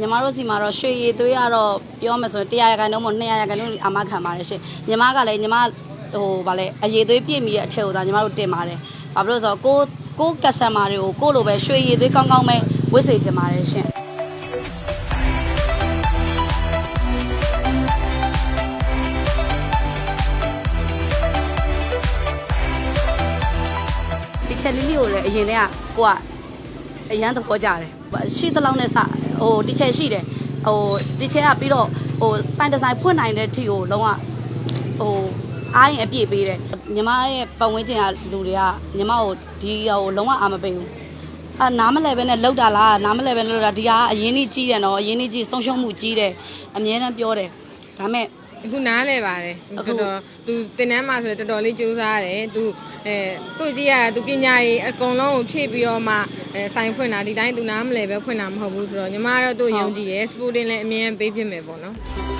ညီမတို့စီမှာတော့ရွှေရည်သွေးကတော့ပြောမှဆိုရင်100ရာခိုင်နှုန်းမ200ရာခိုင်နှုန်းအမခံပါတယ်ရှင်ညီမကလည်းညီမဟိုဗာလဲအရည်သွေးပြည့်မီတဲ့အထက်ကိုသာညီမတို့တင်ပါတယ်ဘာဖြစ်လို့လဲဆိုတော့ကိုကိုကက်စတမာတွေကိုကိုလိုပဲရွှေရည်သွေးကောင်းကောင်းပဲဝတ်စေချင်ပါတယ်ရှင်ဒီချက်လေးလေးကိုလည်းအရင်တည်းကကိုကအရန်သဘောကျတယ်ရှိသလောက်နဲ့စ ဟိုဒီချက်ရှိတယ်ဟိုဒီချက်ကပြီးတော့ဟိုစိုင်းဒီဇိုင်းဖွင့်နိုင်တဲ့ထီကိုလုံးဝဟိုအားရင်အပြည့်ပေးတယ်ညီမရဲ့ပတ်ဝန်းကျင်ကလူတွေကညီမကိုဒီဟိုလုံးဝအာမပေးဘူးအာနားမလဲပဲနဲ့လောက်တာလားနားမလဲပဲနဲ့လောက်တာဒီဟာအရင်ကြီးကြီးတယ်နော်အရင်ကြီးဆုံးရှုံးမှုကြီးတယ်အများတန်းပြောတယ်ဒါမဲ့အခုနားလဲပါတယ်အခုတော်တော်သူတင်တန်းမှာဆိုတော့တော်တော်လေးကြိုးစားတယ်သူအဲသူ့ကြည့်ရတာသူပညာရေးအကုန်လုံးကိုဖြည့်ပြီးတော့မှ အဲဆိုင်ဖွင့်တာဒီတိုင်းသူနားမလဲပဲဖွင့်တာမဟုတ်ဘူးဆိုတော့ညီမကတော့သူ့ယုံကြည်တယ်စပိုတင်လည်းအမြဲပေးဖြစ်မယ်ပေါ့နော်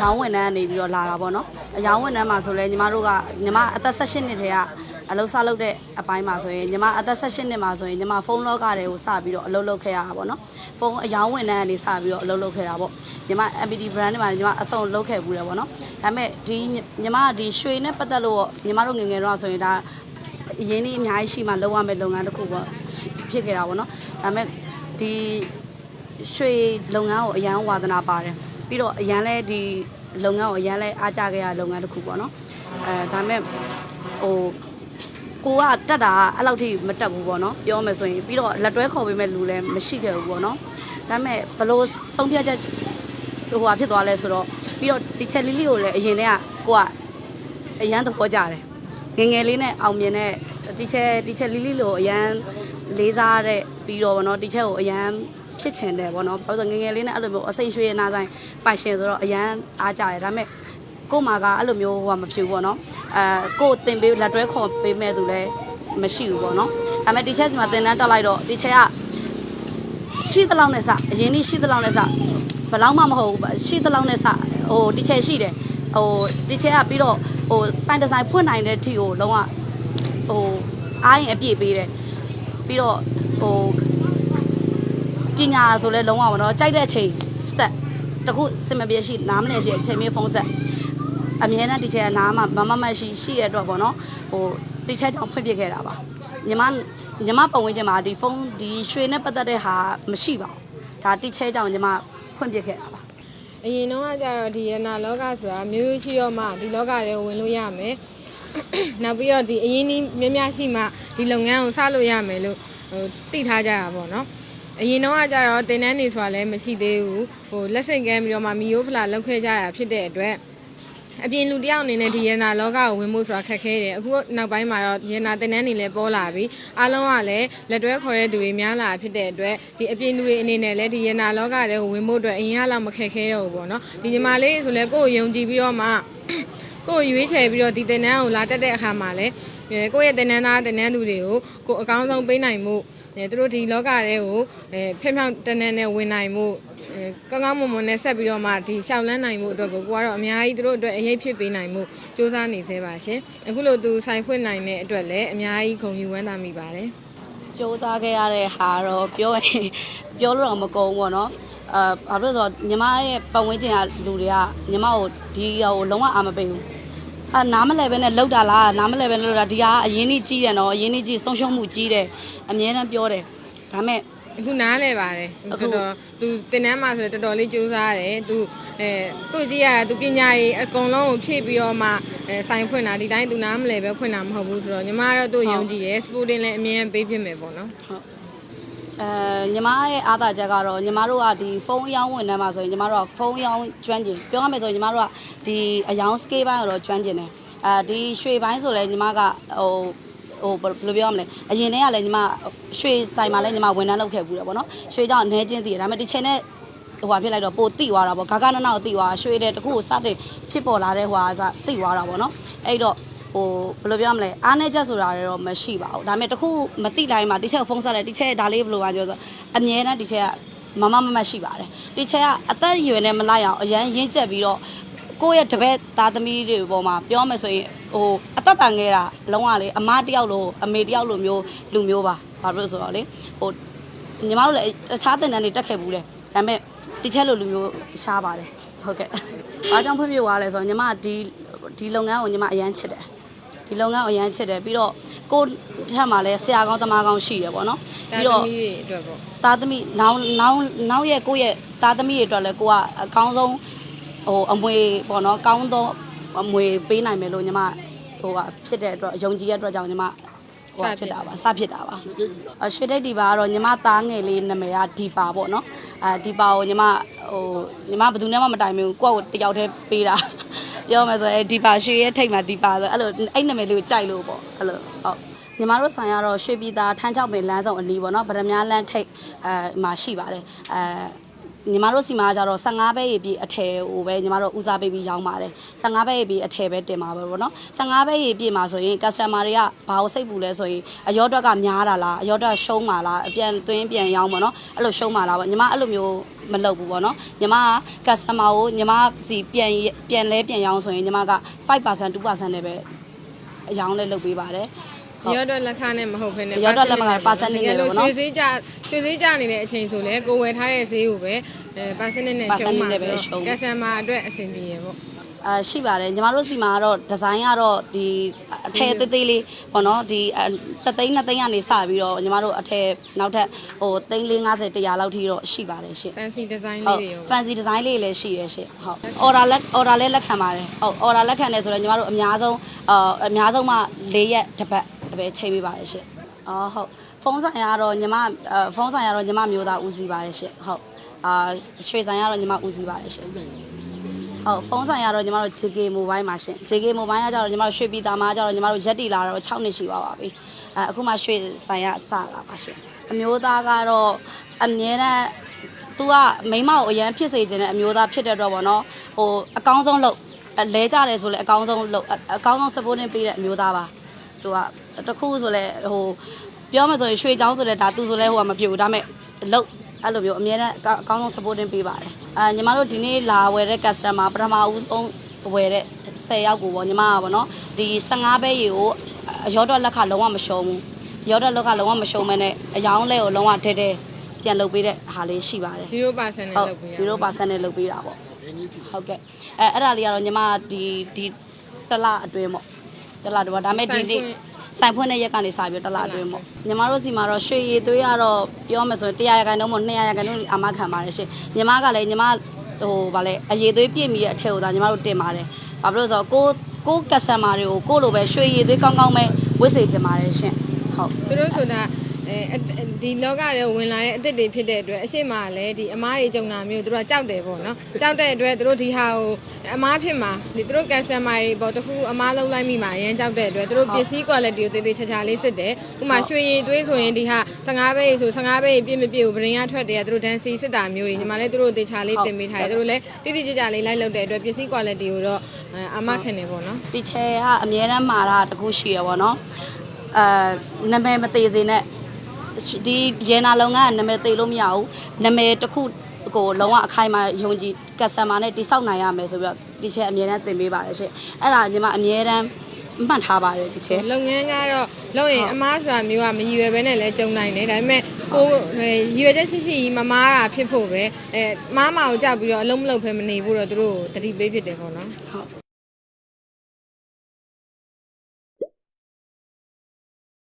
အယောင်းဝန်ထမ်းကနေပြီးတော့လာတာပေါ့နော်အယောင်းဝန်ထမ်းမှာဆိုလဲညီမတို့ကညီမအသက်16နှစ်တည်းကအလုပ်စလုပ်တဲ့အပိုင်းမှာဆိုရင်ညီမအသက်16နှစ်မှာဆိုရင်ညီမဖုန်းလောကတွေကိုစပြီးတော့အလုပ်လုပ်ခဲ့ရတာပေါ့နော်ဖုန်းအယောင်းဝန်ထမ်းကနေစပြီးတော့အလုပ်လုပ်ခဲ့တာပေါ့ညီမ MPD brand တွေမှာညီမအစုံလုပ်ခဲ့ဘူးတယ်ပေါ့နော်ဒါပေမဲ့ဒီညီမကဒီရွှေနဲ့ပတ်သက်လို့ညီမတို့ငယ်ငယ်တော့ဆိုရင်ဒါအရင်းကြီးအများကြီးရှိမှလုပ်ရမယ့်လုပ်ငန်းတစ်ခုပေါ့ဖြစ်ခဲ့တာပေါ့နော်ဒါပေမဲ့ဒီရွှေလုပ်ငန်းကိုအရန်ဝါသနာပါတယ် ပြီးတော့အရန်လဲဒီလုပ်ငန်းကိုအရန်လဲအားကြခဲ့ရလုပ်ငန်းတစ်ခုပေါ့နော်အဲဒါမဲ့ဟိုကိုကတက်တာကအဲ့လောက်ထိမတက်ဘူးပေါ့နော်ပြောမယ်ဆိုရင်ပြီးတော့လက်တွဲခေါ်ပေးမဲ့လူလည်းမရှိခဲ့ဘူးပေါ့နော်ဒါမဲ့ဘလို့ဆုံးဖြတ်ချက်ဟိုဟာဖြစ်သွားလဲဆိုတော့ပြီးတော့ဒီချက်လေးလေးကိုလည်းအရင်တည်းကကိုကအရန်သဘောကျတယ်ငယ်ငယ်လေးနဲ့အောင်မြင်တဲ့ဒီချက်ဒီချက်လေးလေးလိုအရန်လေးစားတဲ့ပြီးတော့ဗောနော်ဒီချက်ကိုအရန် ဖြစ်ချင်တယ်ဗောနော်ဘာလို့လဲဆိုငယ်ငယ်လေးနဲ့အဲ့လိုမျိုးအစိမ့်ရွှေရနာဆိုင်ပိုင်ရှင်ဆိုတော့အရန်အားကြတယ်ဒါပေမဲ့ကို့မှာကအဲ့လိုမျိုးဟိုကမဖြစ်ဘူးဗောနော်အဲကို့တင်ပေးလက်တွဲခေါ်ပေးမဲ့သူလည်းမရှိဘူးဗောနော်ဒါပေမဲ့ဒီချက်စီမှာတင်တန်းတက်လိုက်တော့ဒီချက်ကရှိသလောက်နဲ့စအရင်นี่ရှိသလောက်နဲ့စဘယ်လောက်မှမဟုတ်ဘူးရှိသလောက်နဲ့စဟိုဒီချက်ရှိတယ်ဟိုဒီချက်ကပြီးတော့ဟိုစိုင်းဒီဇိုင်းဖွင့်နိုင်တဲ့ထီကိုလုံးဝဟိုအားရင်အပြည့်ပေးတယ်ပြီးတော့ဟို ပညာဆိုလဲလုံးဝမတော့ကြိုက်တဲ့အချိန်ဆက်တခုစင်မပြေရှိနားမလဲရှိအချိန်မြေဖုန်းဆက်အမြဲတမ်းဒီချက်ကနားမှာမမမတ်ရှိရှိရတဲ့အတွက်ပေါ့နော်ဟိုဒီချက်ကြောင့်ဖွင့်ပြခဲ့တာပါညီမညီမပုံဝင်ချင်းမှာဒီဖုန်းဒီရွှေနဲ့ပတ်သက်တဲ့ဟာမရှိပါဘူးဒါတိချက်ကြောင့်ညီမဖွင့်ပြခဲ့တာပါအရင်တော့ကကြတော့ဒီရနာလောကဆိုတာမျိုးရိုးရှိတော့မှဒီလောကထဲကိုဝင်လို့ရမယ်နောက်ပြီးတော့ဒီအရင်ကြီးများများရှိမှဒီလုပ်ငန်းကိုစလို့ရမယ်လို့ဟိုသိထားကြတာပေါ့နော် အရင်တော့ကကြတော့တင်တန်းနေဆိုတာလည်းမရှိသေးဘူးဟိုလက်ဆင့်ကမ်းပြီးတော့မှမီယိုဖလာလောက်ခဲ့ကြတာဖြစ်တဲ့အတွက်အပြင်လူတယောက်အနေနဲ့ဒီရနာလောကကိုဝင်ဖို့ဆိုတာခက်ခဲတယ်အခုနောက်ပိုင်းမှာတော့ရနာတင်တန်းနေလည်းပေါ်လာပြီအားလုံးကလည်းလက်တွဲခေါ်တဲ့သူတွေများလာဖြစ်တဲ့အတွက်ဒီအပြင်လူတွေအနေနဲ့လည်းဒီရနာလောကတွေကိုဝင်ဖို့အတွက်အရင်ကလောက်မခက်ခဲတော့ဘူးပေါ့နော်ဒီညီမလေးဆိုလည်းကိုယ့်ကိုယုံကြည်ပြီးတော့မှကိုယ်ရွေးချယ်ပြီးတော့ဒီတင်နန်းကိုလာတက်တဲ့အခါမှာလည်းအဲကိုယ့်ရဲ့တင်နန်းသားတင်နန်းသူတွေကိုကိုယ်အကောင်းဆုံးပေးနိုင်မှုအဲ သူတို့ဒီလောကထဲကိုအဲဖျက်ဖျောက်တန်းတန်းနဲ့ဝင်နိုင်မှုအဲကောင်းကောင်းမွန်မွန်နဲ့ဆက်ပြီးတော့မှဒီရှောက်လန်းနိုင်မှုအတွက်ကိုကိုကတော့အများကြီးသူတို့အတွက်အရေးဖြစ်ပေးနိုင်မှုစူးစမ်းနေသေးပါရှင်အခုလိုသူဆိုင်ဖွင့်နိုင်တဲ့အတွက်လည်းအများကြီးဂုဏ်ယူဝမ်းသာမိပါတယ်စ조사ခဲ့ရတဲ့ဟာတော့ပြောရင်ပြောလို့တော့မကုန်ဘူးပေါ့နော်အာဘာလို့လဲဆိုတော့ညီမရဲ့ပတ်ဝန်းကျင်ကလူတွေကညီမကိုဒီဟိုလုံးဝအာမပေးဘူး အာနားမလဲပဲနဲ့လောက်တာလားနားမလဲပဲနဲ့လောက်တာဒီဟာအရင်ကြီးကြီးတယ်နော်အရင်ကြီးကြီးဆုံးရှုံးမှုကြီးတယ်အများတန်းပြောတယ်ဒါမဲ့အခုနားလဲပါတယ်အခုတော်တော်သူတင်တန်းမှာဆိုတော့တော်တော်လေးကြိုးစားတယ်သူအဲသူ့ကြည့်ရတာသူပညာရေးအကုန်လုံးကိုဖြည့်ပြီးတော့မှအဲဆိုင်ဖွင့်တာဒီတိုင်းသူနားမလဲပဲဖွင့်တာမဟုတ်ဘူးဆိုတော့ညီမကတော့သူ့ယုံကြည်တယ်စပိုတင်လည်းအမြဲပေးဖြစ်မယ်ပေါ့နော်ဟုတ် အဲညီမရဲ့အားသာချက်ကတော့ညီမတို့ကဒီဖုန်းအယောင်းဝင်တန်းမှာဆိုရင်ညီမတို့ကဖုန်းအယောင်းကျွမ်းကျင်ပြောရမယ်ဆိုရင်ညီမတို့ကဒီအယောင်း scale ဘိုင်းကိုတော့ကျွမ်းကျင်တယ်အဲဒီရွှေပိုင်းဆိုလဲညီမကဟိုဟိုဘယ်လိုပြောရမလဲအရင်တည်းကလည်းညီမရွှေဆိုင်မှာလည်းညီမဝန်ထမ်းလုပ်ခဲ့ဘူးတယ်ပေါ့နော်ရွှေကြောင့်အနေချင်းတည်တယ်ဒါပေမဲ့ဒီချိန်နဲ့ဟိုဟာဖြစ်လိုက်တော့ပိုတိသွားတာပေါ့ဂါဂနနောက်တိသွားရွှေတဲ့တခုကိုစတင်ဖြစ်ပေါ်လာတဲ့ဟိုဟာစတိသွားတာပေါ့နော်အဲ့တော့ ဟိုဘယ်လိုပြောမလဲအားနေချက်ဆိုတာတွေတော့မရှိပါဘူးဒါပေမဲ့တခုမတိတိုင်းမှာတီချက်ဖုန်းဆက်တယ်တီချက်ဒါလေးဘယ်လိုပါပြောဆိုအမြဲတမ်းတီချက်ကမမမမရှိပါတယ်တီချက်ကအသက်အရွယ်နဲ့မလိုက်အောင်အရန်ရင့်ကျက်ပြီးတော့ကိုယ့်ရဲ့တပည့်သားသမီးတွေပေါ်မှာပြောမယ်ဆိုရင်ဟိုအသက်တန်ခဲ့တာလုံးဝလေအမတယောက်လိုအမေတယောက်လိုမျိုးလူမျိုးပါဘာလို့လဲဆိုတော့လေဟိုညီမတို့လည်းတခြားတင်တန်းတွေတက်ခဲ့ဘူးလေဒါပေမဲ့တချက်လိုလူမျိုးရှားပါတယ်ဟုတ်ကဲ့။အားကြောင့်ဖွင့်ပြသွားလဲဆိုတော့ညီမဒီဒီလုပ်ငန်းကိုညီမအရန်ချစ်တယ် ဒီလုပ်ငန်းကိုအရန်ချစ်တယ်ပြီးတော့ကိုယ့်ထက်မှာလည်းဆရာကောင်းတမကောင်းရှိတယ်ပေါ့နော်တာပြီးသမီးတော့တွေအတွက်ပေါ့သားသမီးနောင်နောင်နောက်ရဲ့ကိုယ့်ရဲ့သားသမီးတွေအတွက်လည်းကိုကအကောင်းဆုံးဟိုအမွေပေါ့နော်ကောင်းသောအမွေပေးနိုင်မယ်လို့ညီမဟိုကဖြစ်တဲ့အတွက်ယုံကြည်ရတဲ့အတွက်ကြောင့်ညီမဟိုကဖြစ်တာပါစဖြစ်တာပါအရွှေတိတ်ဒီပါကတော့ညီမသားငယ်လေးနာမည်ကဒီပါပေါ့နော်အဲဒီပါကိုညီမဟိုညီမဘယ်သူနဲ့မှမတိုင်ဘူးကိုယ့်ကိုတယောက်တည်းပေးတာ ပြောမယ်ဆိုရင်ဒီပါရွှေရဲ့ထိတ်မှာဒီပါဆိုအဲ့လိုအဲ့နာမည်လေးကိုကြိုက်လို့ပေါ့အဲ့လိုဟုတ်ညီမတို့ဆိုင်ကတော့ရွှေပြည်သာထန်းချောက်ပင်လမ်းဆောင်အနီးပေါ့နော်ဗရမ ्या လမ်းထိပ်အဲမှာရှိပါတယ်အဲ ညီမတို့စီမှာကျတော့15ဘဲရေပြည့်အထည်ဟိုပဲညီမတို့ဦးစားပေးပြီးရောင်းပါတယ်15ဘဲရေပြည့်အထည်ပဲတင်ပါပဲပေါ့နော်15ဘဲရေပြည့်မှာဆိုရင် customer တွေကဘာကိုစိတ်ပူလဲဆိုရင်အရောတွက်ကများတာလားအရောတွက်ရှုံးပါလားအပြန်သွင်းပြန်ရောင်းပေါ့နော်အဲ့လိုရှုံးပါလားပေါ့ညီမအဲ့လိုမျိုးမလုပ်ဘူးပေါ့နော်ညီမက customer ကိုညီမစီပြန်ပြန်လဲပြန်ရောင်းဆိုရင်ညီမက5% 2%နဲ့ပဲအရောင်းလဲလုပ်ပေးပါတယ်ဟုတ် ရောတော့လက်ခနဲ့မဟုတ်ဘဲနဲ့ရောတော့လက်မခနဲ့ percent နဲ့ပဲပေါ့နော်ရွှေစည်းကြရွှေစည်းကြနေတဲ့အချိန်ဆိုလဲကိုဝယ်ထားတဲ့ဈေးကိုပဲအဲပါစနစ်နဲ့ရှုံး percent မှာနဲ့ပဲဆိုရှုံးတော့ကက်စတမာအတွက်အဆင်ပြေရပေါ့အာရှိပါတယ်ညီမတို့စီမှာကတော့ဒီဇိုင်းကတော့ဒီအထည်သေးသေးလေးပေါ့နော်ဒီတသိန်းနှစ်သိန်းကနေစပြီးတော့ညီမတို့အထည်နောက်ထပ်ဟိုသိန်း၄50 100လောက်ထိတော့ရှိပါတယ်ရှင့် fancy design ဟုလေးတ်တွေရော fancy design လေးလည်းရှိရရှင့်ဟုတ် order လက် order လည်းလက်ခံပါတယ်ဟုတ် order လက်ခံတယ်ဆိုတော့ညီမတို့အများဆုံးအာအများဆုံးမှ၄ရက်တစ်ပတ် ပဲချိန်ပေးပါတယ်ရှင့်အော်ဟုတ်ဖုန်းဆိုင်ကတော့ညီမအာဖုန်းဆိုင်ကတော့ညီမမျိုးသားဦးစီးပါတယ်ရှင့်ဟုတ်အာရွှေဆိုင်ကတော့ညီမဦးစီးပါတယ်ရှင့်ဟုတ်ဖုန်းဆိုင်ကတော့ညီမတို့ JK Mobile မှာရှင် JK Mobile ကကြတော့ညီမတို့ရွှေပြည်သားမှာကြတော့ညီမတို့ရက်တီလာတော့6နှစ်ရှိပါပါပြီအဲအခုမှရွှေဆိုင်ကစလာပါရှင်အမျိုးသားကတော့အမြဲတမ်းသူကမိန်းမကိုအရန်ဖြစ်စေခြင်းနဲ့အမျိုးသားဖြစ်တဲ့တော့ဗောနော်ဟိုအကောင်းဆုံးလုပ်အလဲကြတယ်ဆိုလဲအကောင်းဆုံးလုပ်အအကောင်းဆုံး supporting ပေးတဲ့အမျိုးသားပါ သူကတစ်ခုဆိုလဲဟိုပြောမှဆိုရင်ရွှေချောင်းဆိုလဲဒါသူဆိုလဲဟိုကမဖြစ်ဘူးဒါပေမဲ့လုပ်အဲ့လိုမျိုးအများနဲ့အကောင်းဆုံး supporting ပေးပါတယ်အာညီမတို့ဒီနေ့လာဝယ်တဲ့ customer ပထမဦးဆုံးဝယ်တဲ့10ယောက်ကိုပေါ့ညီမကပေါ့နော်ဒီ15ဘဲရေကိုအရောတော့လက်ခလုံးဝမရှုံးဘူးရောတော့လက်ခလုံးဝမရှုံးမဲနဲ့အယောင်းလဲကိုလုံးဝတဲတဲပြန်လုပ်ပေးတဲ့ဟာလေးရှိပါတယ်0%နဲ့ဟုတ်လုပ်ပေးရ0%နဲ့လုပ်ပေးတာပေါ့ဟုတ်ကဲ့အဲအဲ့ဒါလေးကတော့ညီမဒီဒီတစ်လအတွင်းပေါ့ တစ်လအတွင်းပေါ့ဒါပေမဲ့ဒီနေ့ဆိုင်ဖွင့်တဲ့ရက်ကနေစပြီးတော့တစ်လအတွင်းပေါ့ညီမတို့စီမှာတော့ရွှေရည်သွေးကတော့ပြောမှဆိုရင်100ရာခိုင်နှုန်းမို့200ရာခိုင်နှုန်းအာမခံပါတယ်ရှင်ညီမကလည်းညီမဟိုဗာလဲအရေးသွေးပြည့်မီတဲ့အထက်ကိုဒါညီမတို့တင်ပါတယ်ဘာဖြစ်လို့လဲဆိုတော့ကိုကိုကက်စတမာတွေကိုကိုလိုပဲရွှေရည်သွေးကောင်းကောင်းပဲဝစ်စေချင်ပါတယ်ရှင်ဟုတ်သူတို့ဆိုတာ အဲအဒီလောကထဲဝင်လာတဲ့အစ်စ်တွေဖြစ်တဲ့အတွက်အရှိမလည်းဒီအမားတွေကြုံတာမျိုးသူတို့ကကြောက်တယ်ပေါ့နော်ကြောက်တဲ့အတွက်သူတို့ဒီဟာကိုအမားဖြစ်မှာဒီသူတို့ကန်ဆယ်မာတွေပေါ့တခုအမားလုံးလိုက်မိမှာအရင်ကြောက်တဲ့အတွက်သူတို့ပစ္စည်း quality ကိုတေးသေးချာချာလေးစစ်တယ်ဥပမာရွှေရည်သွေးဆိုရင်ဒီဟာ15ဘဲဆို15ဘဲပြည့်မပြည့်ကိုဗရင်ရထွက်တယ်ကသူတို့ဒန်စီစစ်တာမျိုးတွေညီမလည်းသူတို့တေချာလေးတင်ပေးထားတယ်သူတို့လည်းတိတိကျကျလေးလိုက်လုပ်တဲ့အတွက်ပစ္စည်း quality ကိုတော့အမားခင်နေပေါ့နော်တီချယ်ကအများတမ်းမှာတာတခုရှိရပါတော့အာနာမည်မသေးစေနဲ့ ဒီရေနာလုံကနာမည်သေးလို့မရဘူးနာမည်တစ်ခုကိုလုံးဝအခိုင်အမာယုံကြည်ကက်ဆမာနဲ့တိဆောက်နိုင်ရမယ်ဆိုပြီးတော့တီချယ်အများတမ်းသင်ပေးပါတယ်ရှင်အဲ့ဒါညီမအများတမ်းမှတ်ထားပါတယ်တီချယ်လုပ်ငန်းကတော့လုပ်ရင်အမားဆိုတာမျိုးကမရည်ရွယ်ပဲနဲ့လည်းကြုံနိုင်တယ်ဒါပေမဲ့ကိုယ်ရည်ရွယ်ချက်ရှိရှိမမားတာဖြစ်ဖို့ပဲအဲမားမာကိုကြောက်ပြီးတော့အလုံးမလုံးဖဲမနေဘူးတော့သူတို့တတိပေးဖြစ်တယ်ပေါ့နော်ဟုတ်